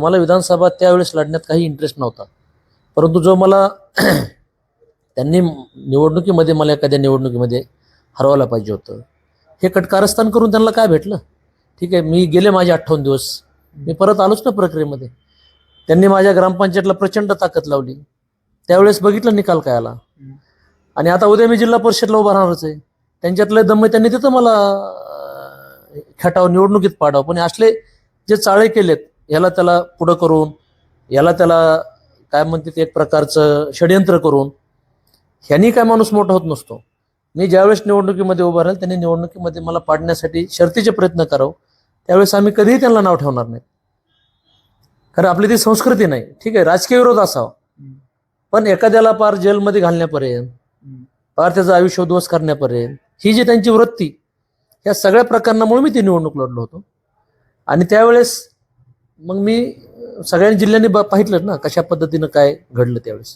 मला विधानसभा त्यावेळेस लढण्यात काही इंटरेस्ट नव्हता. परंतु जो मला त्यांनी निवडणुकीमध्ये मला एखाद्या निवडणुकीमध्ये हरवायला पाहिजे होतं. हे कटकारस्थान करून त्यांना काय भेटलं? ठीक आहे मी गेले माझे अठ्ठावन्न दिवस. मी परत आलोच ना प्रक्रियेमध्ये. त्यांनी माझ्या ग्रामपंचायतला प्रचंड ताकद लावली. त्यावेळेस बघितलं निकाल काय आला. आणि आता उद्या मी जिल्हा परिषदला उभा राहणारच आहे. त्यांच्यातले दम्म त्यांनी तिथं मला खेटाव निवडणुकीत पाडावं. पण असले जे चाळे केलेत याला त्याला पुढं करून याला त्याला काय म्हणते ते एक प्रकारचं षडयंत्र करून ह्यांनी काय माणूस मोठा होत नसतो. मी ज्यावेळेस निवडणुकीमध्ये उभा राहील त्यांनी निवडणुकीमध्ये मला पाडण्यासाठी शर्तीचे प्रयत्न करावं. त्यावेळेस आम्ही कधीही त्यांना नाव ठेवणार नाही कारण आपली ती संस्कृती नाही. ठीक आहे राजकीय विरोध असावा. पण एखाद्याला पार जेलमध्ये घालण्यापर्यंत पार त्याचा आयुष्य उद्ध्वस्त करण्यापर्यंत ही जी त्यांची वृत्ती या सगळ्या प्रकरणामुळे मी ती निवडणूक लढलो होतो. आणि त्यावेळेस मग मी सगळ्या जिल्ह्यांनी ब- पाहितलं ना कशा पद्धतीनं काय घडलं त्यावेळेस?